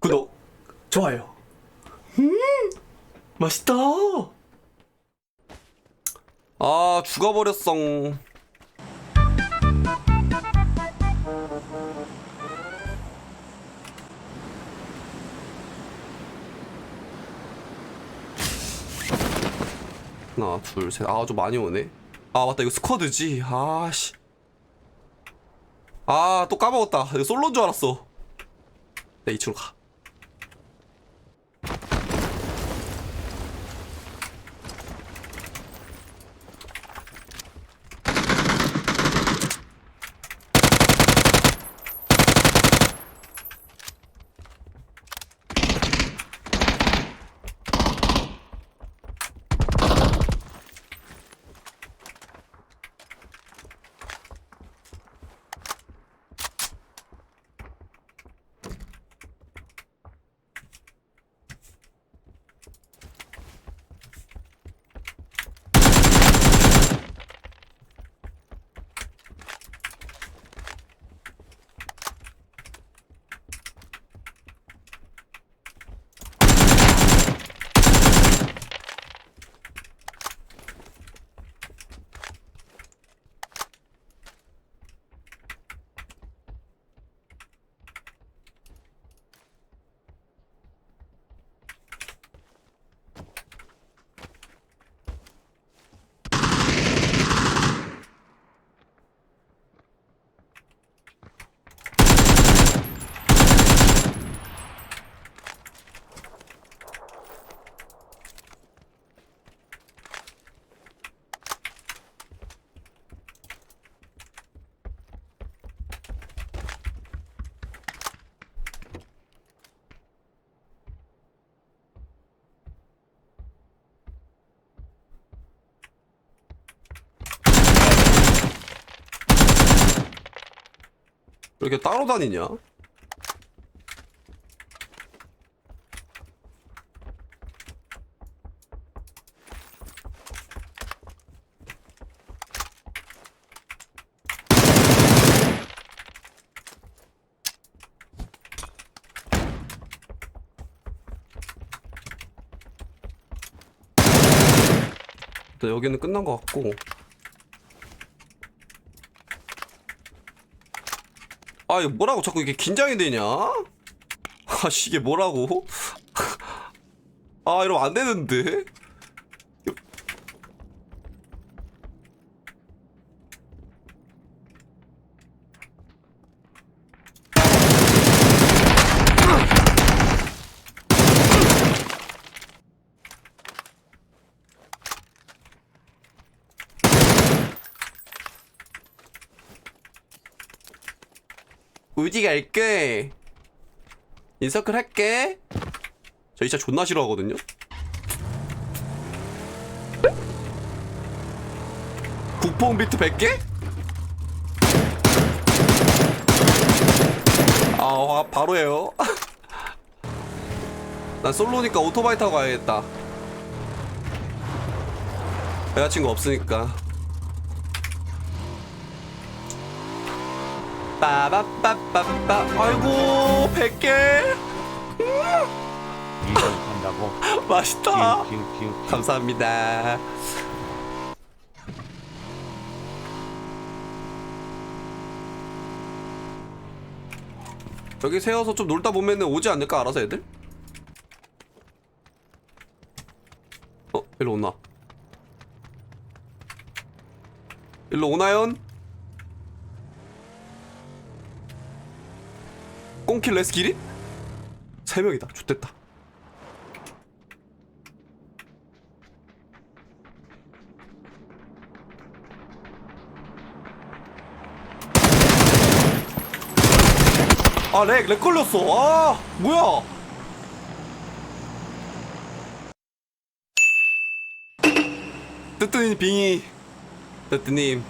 구독, 좋아요. 음, 맛있다. 아, 죽어버렸어. 하나, 둘, 셋. 아, 좀 많이 오네. 아, 맞다. 이거 스쿼드지. 아, 씨. 아, 또 까먹었다. 이거 솔로인 줄 알았어. 내 2층으로 가. 이렇게 따로 다니냐? 일단 여기는 끝난 것 같고 아 이거 뭐라고 자꾸 이게 긴장이 되냐? 아씨 이게 뭐라고? 아 이러면 안 되는데? 어디 갈게? 인서클 할게. 저 진짜 존나 싫어하거든요. 국뽕 비트 100개? 아, 와, 바로 해요. 난 솔로니까 오토바이 타고 가야겠다. 여자친구 없으니까. 빠바빠빠빠 아이고 100개 이걸 한다고? 맛있다 키우 감사합니다 여기 세워서 좀 놀다 보면은 오지 않을까 알아서 애들? 어 일로 오나 일로 오나연? 꽁킬 레스키리? 세 명이다 좋됐다 아, 렉, 렉 걸렸어. 아, 뭐야? 뜨뜨님 빙이. 뜨뜨님.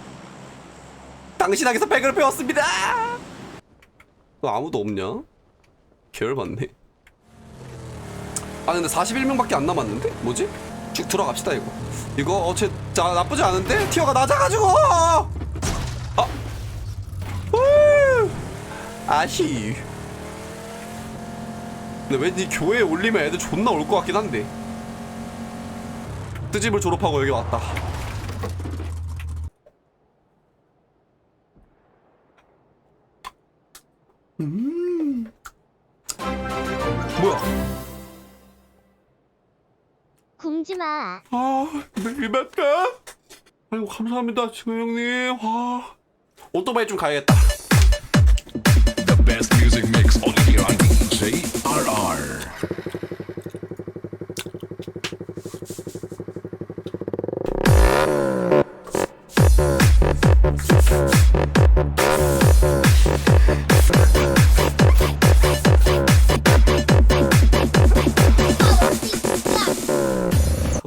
당신에게서 백을 배웠습니다. 너 아무도 없냐? 계열 받네. 아, 근데 41명밖에 안 남았는데? 뭐지? 쭉 들어갑시다, 이거. 이거, 어, 쟤, 자, 나쁘지 않은데? 티어가 낮아가지고! 아! 우! 아히. 근데 왠지 교회에 올리면 애들 존나 올 것 같긴 한데 뜨집을 졸업하고 여기 왔다 궁지마. 아, 일bat다. 아이고 감사합니다, 진호 형님. 와, 오토바이 좀 가야겠다. The best music mix only here on JRR.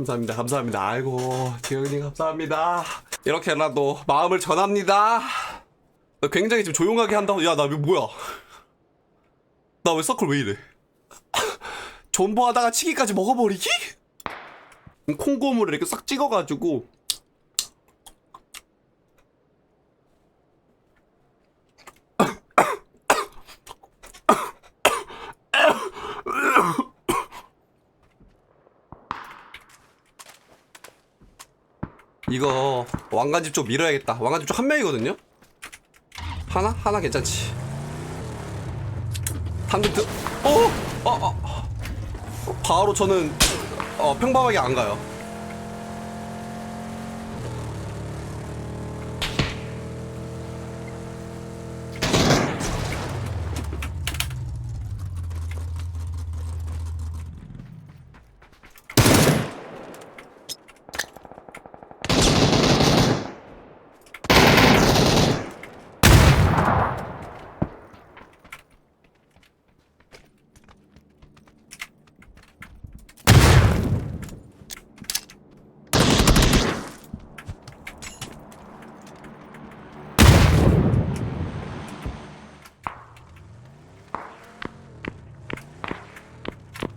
감사합니다, 감사합니다. 아이고, 형님 감사합니다. 이렇게라도 마음을 전합니다. 나 굉장히 지금 조용하게 한다고. 야, 나 뭐야? 나 왜 서클 왜 이래? 존버하다가 치기까지 먹어버리기? 콩고물을 이렇게 싹 찍어가지고 이거 왕관집 쪽 밀어야겠다. 왕관집 쪽 한 명이거든요. 하나 하나 괜찮지. 한대 드. 어, 어, 어. 어, 바로 저는 어, 평범하게 안 가요.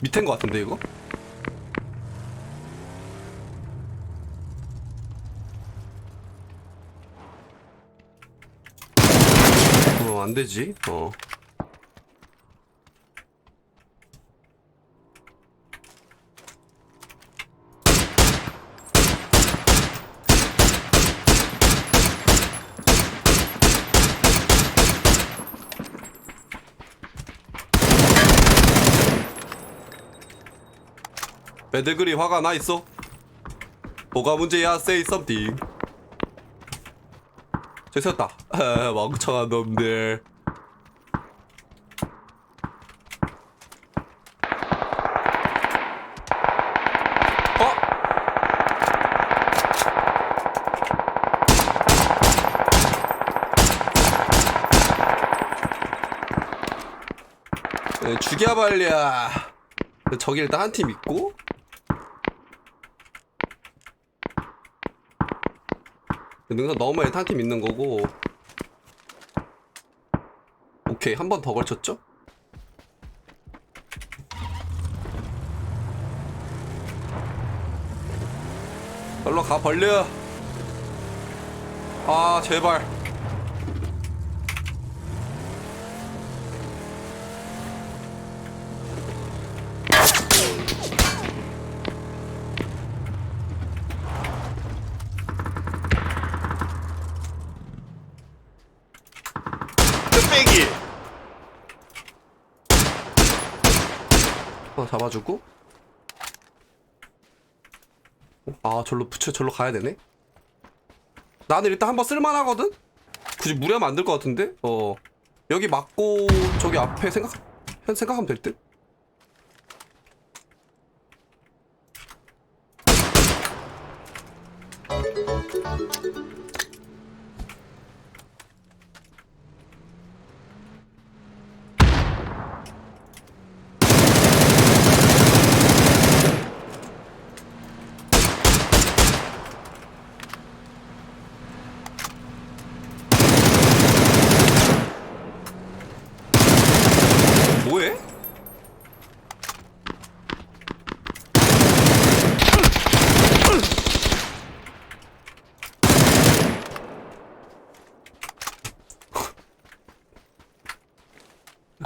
밑엔 것 같은데 이거? 어, 안 되지. 어. 애들 그리 화가 나 있어? 뭐가 문제야? Say something. 저기 세웠다. 에, 멍청한 놈들. 어? 네, 죽여발랴. 저기 일단 한 팀 있고 능선 넘어야 한팀 있는 거고. 오케이 한 번 더 걸쳤죠? 얼로 가 벌려 아 제발 빼기 하나 잡아주고? 아 절로 붙여 절로 가야 되네? 나는 일단 한번 쓸만하거든? 굳이 무리하면 안 될 것 같은데? 어. 여기 맞고 저기 앞에 생각 생각하면 될듯 뭐해?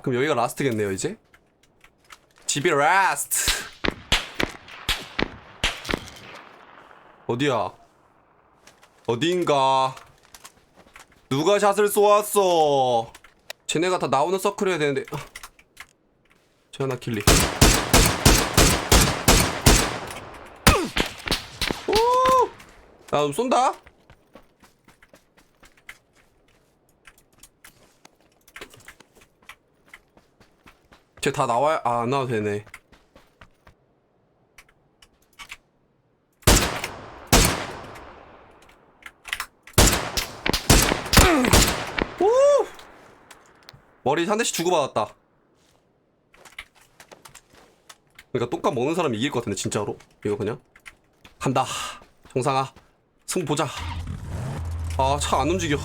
그럼 여기가 라스트겠네요 이제? 집이 라스트! 어디야? 어딘가? 누가 샷을 쏘았어? 쟤네가 다 나오는 서클 해야 되는데. 아. 쟤하나 킬리. 오! 나 쏜다 쟤 다 나와야 아, 안 나와도 되네. 오! 머리 한 대씩 주고받았다. 그러니까 똥값 먹는 사람이 이길 것 같은데 진짜로 이거 그냥 간다 정상아 승부 보자 아 차 안 움직여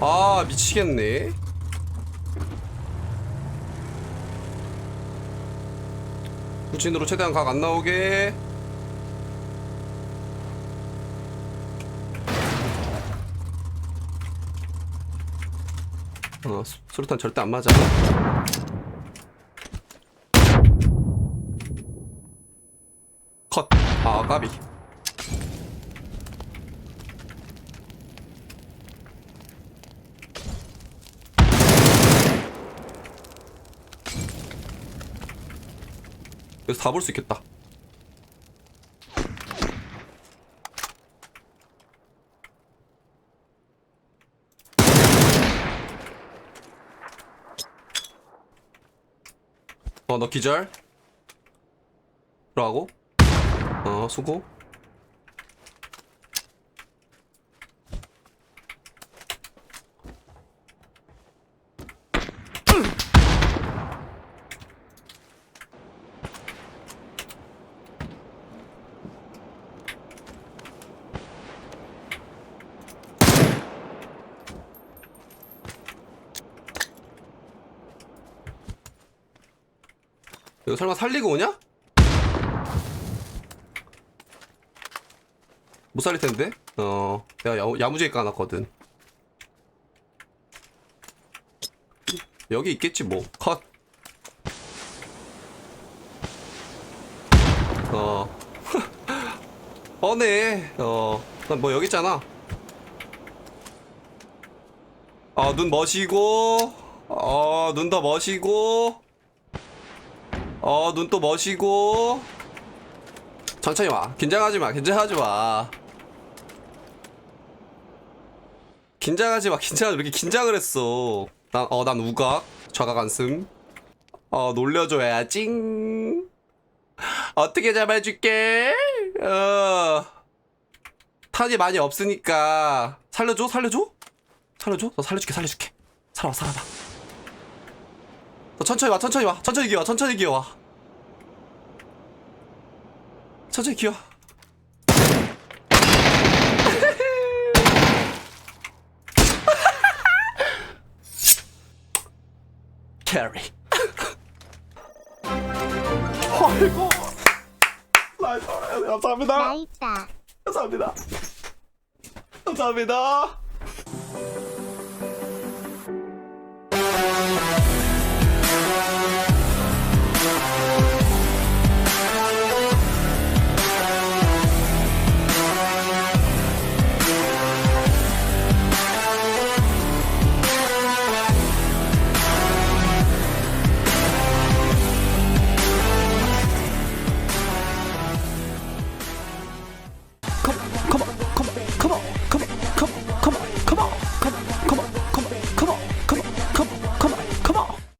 아 미치겠네. 후진으로 최대한 각 안 나오게. 어 수- 수류탄 절대 안 맞아. 컷아 까비 그래서 다 볼 수 있겠다. 어, 너 기절? 라고? 어, 수고. 이거 설마 살리고 오냐? 못 살릴 텐데? 어, 내가 야, 야무지게 까놨거든. 여기 있겠지 뭐. 컷. 어. 뻔해. 어. 난뭐 여기 있잖아. 어, 눈 머시고. 어, 눈더 머시고. 어, 눈또 머시고. 천천히 와. 긴장하지 마. 긴장하지 마. 긴장하지 마. 긴장하지 마. 왜 이렇게 긴장을 했어. 난, 어, 난 우각. 좌각 안씀. 어, 놀려줘야지. 어떻게 잡아줄게? 어. 탄이 많이 없으니까. 살려줘? 살려줘? 살려줘? 너 살려줄게, 살려줄게. 살아와, 살아봐. 너 천천히 와 천천히 와 천천히 기어와 천천히 기어와. 천천히 기어 캐리. 아이고. 날 살아야 감사합니다. 맛있다. 감사합니다. 감사합니다.